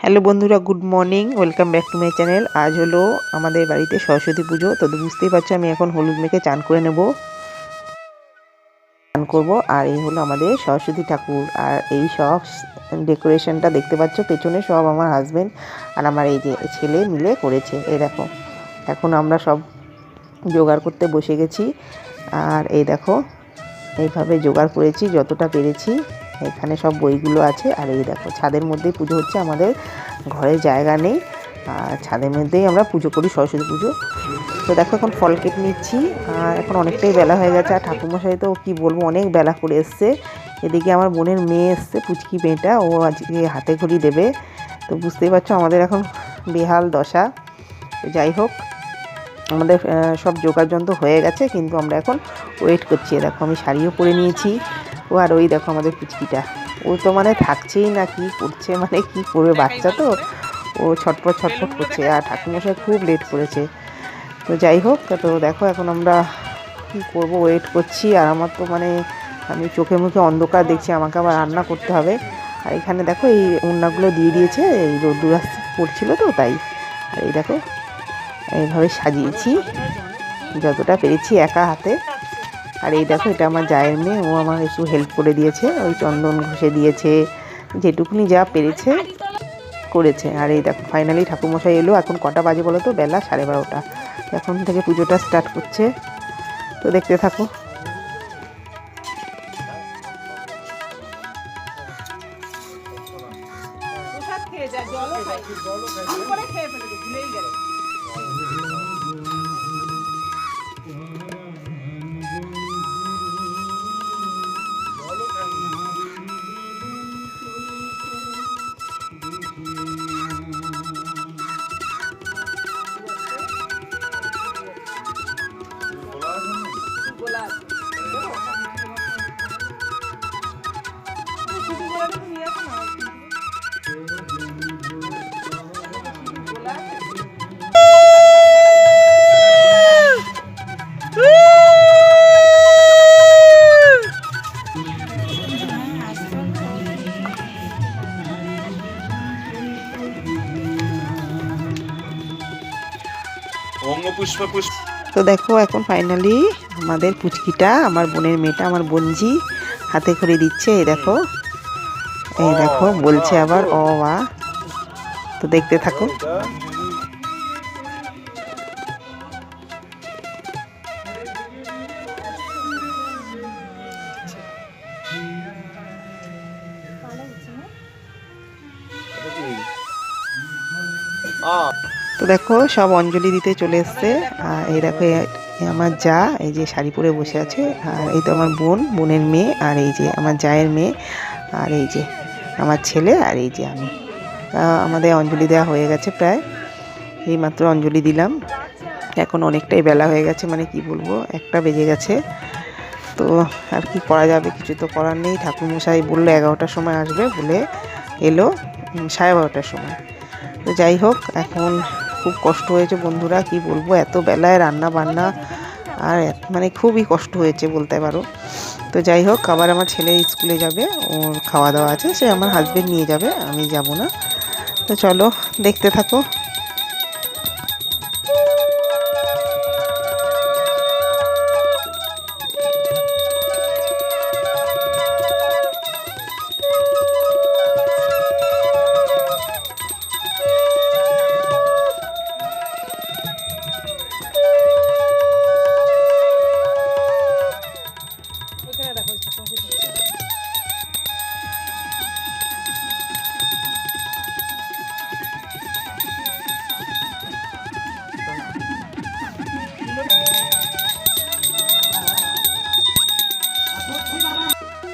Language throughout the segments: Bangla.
হ্যালো বন্ধুরা, good morning, welcome back to my channel. আজ হলো আমাদের বাড়িতে সরস্বতী পুজো, তো বুঝতেই পারছ, আমি এখন হলুদ মেখে চান করে নেব। চান করব, আর এই হলো আমাদের সরস্বতী ঠাকুর। আর এই সব ডেকোরেশনটা দেখতে পাচ্ছ, পেছনে সব আমার হাজবেন্ড আর আমার এই যে ছেলে মিলে করেছে, এই দেখো। এখন আমরা সব জোগাড় করতে বসে গেছি, আর এই দেখো, এইভাবে জোগাড় করেছি, যতটা পেরেছি। এখানে সব বইগুলো আছে আর এই দেখো, ছাদের মধ্যেই পুজো হচ্ছে, আমাদের ঘরে জায়গা নেই। আর ছাদের মধ্যেই আমরা পুজো করি, সরস্বতী পুজো। তো দেখো, এখন ফল কেটে নিচ্ছি। আর এখন অনেকটাই বেলা হয়ে গেছে, আর ঠাকুমশাই তো কী বলব, অনেক বেলা করে এসছে। এদিকে আমার বোনের মেয়ে এসছে, পুচকি মেয়েটা, ও আজকে হাতে ঘড়ি দেবে। তো বুঝতেই পারছ, আমাদের এখন বেহাল দশা। যাই হোক, আমাদের সব যোগাযন্ত্র হয়ে গেছে, কিন্তু আমরা এখন ওয়েট করছি। দেখো, আমি শাড়িও পরে নিয়েছি। ও আর ওই দেখো আমাদের পুচকিটা। ও তো মানে থাকছেই না, কি করছে মানে কি করবে, বাচ্চা তো। ও ছটপট ছটপট করছে। আর ঠাকুমশাই খুব লেট করেছে। তো যাই হোক, তো দেখো এখন আমরা কি করব ওয়েট করছি। আর আমার তো মানে আমি চোখে মুখে অন্ধকার দেখছি, আমাকে আবার রান্না করতে হবে। আর এখানে দেখো এই উন্নাগুলো দিয়ে দিয়েছে, এই রোদ্দুর পড়ছিল তো, তাই। আর এই দেখো, এইভাবে সাজিয়েছি। যতটা পেরেছি একা হাতে। আর এই দেখো, এটা আমার জায়ের মেয়ে, ও আমার একটু হেল্প করে দিয়েছে, ওই চন্দন ঘষে দিয়েছে, যেটুকুনি যা পেরেছে করেছে। আর এই দেখো ফাইনালি ঠাকুরমশাই এলো, এখন কটা বাজে বলো তো? বেলা সাড়ে বারোটা। এখন থেকে পুজোটা স্টার্ট করছে। তো দেখতে থাকো। খাই। গোলা। অঙ্গপুষ্প পুষ্প তো দেখো এখন ফাইনালি আমাদের পুচকিটা আমার বোনের মেয়েটা আমার বোনজি হাতে করে দিচ্ছে এই দেখো। এই দেখো বলছে আবার অ আ তো দেখতে থাকো। তো দেখো, সব অঞ্জলি দিতে চলে এসছে। আর এই দেখো আমার যা, এই যে শাড়ি পরে বসে আছে। আর এই তো আমার বোন, বোনের মেয়ে, আর এই যে আমার জায়ের মেয়ে, আর এই যে আমার ছেলে, আর এই যে আমি। আমাদের অঞ্জলি দেওয়া হয়ে গেছে প্রায়। এইমাত্র অঞ্জলি দিলাম। এখন অনেকটাই বেলা হয়ে গেছে মানে কি বলব, একটা বেজে গেছে। তো আর কি করা যাবে, কিছু তো করার নেই। ঠাকুরমশাই বলল এগারোটার সময় আসবে বলে এলো, সাড়ে বারোটার সময়। তো যাই হোক, এখন খুব কষ্ট হয়েছে বন্ধুরা, কি বলব? এত বেলায় রান্না বান্না আর মানে খুবই কষ্ট হয়েছে বলতে পারো। তো যাই হোক, আবার আমার ছেলে স্কুলে যাবে, ওর খাওয়া দাওয়া আছে, সে আমার হাজব্যান্ড নিয়ে যাবে, আমি যাব না। তো চলো, দেখতে থাকো।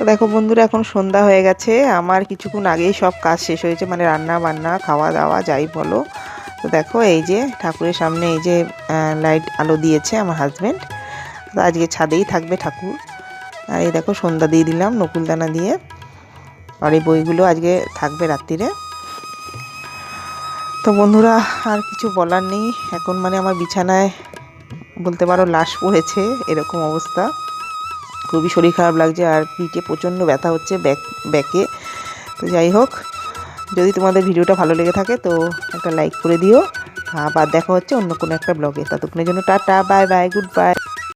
তো দেখো বন্ধুরা, এখন সন্ধ্যা হয়ে গেছে। আমার কিছুক্ষণ আগেই সব কাজ শেষ হয়েছে মানে রান্না বান্না, খাওয়া দাওয়া, যাই বলো। তো দেখো এই যে ঠাকুরের সামনে এই যে লাইট আলো দিয়েছে আমার হাজব্যান্ড তো আজকে ছাদেই থাকবে ঠাকুর। আর এই দেখো সন্ধ্যা দিয়ে দিলাম নকুলদানা দিয়ে। আর এই বইগুলো আজকে থাকবে রাত্রিরে। তো বন্ধুরা, আর কিছু বলার নেই। এখন মানে আমার বিছানায়, বলতে পারো, লাশ পড়েছে, এরকম অবস্থা। খুবই শরীর খারাপ লাগছে আর পিঠে প্রচণ্ড ব্যথা হচ্ছে ব্যাক, ব্যাকে। তো যাই হোক, যদি তোমাদের ভিডিওটা ভালো লেগে থাকে তো একটা লাইক করে দিও। আবার দেখা হচ্ছে অন্য কোনো একটা ব্লগে। ততক্ষণের জন্য tata, bye bye, good bye.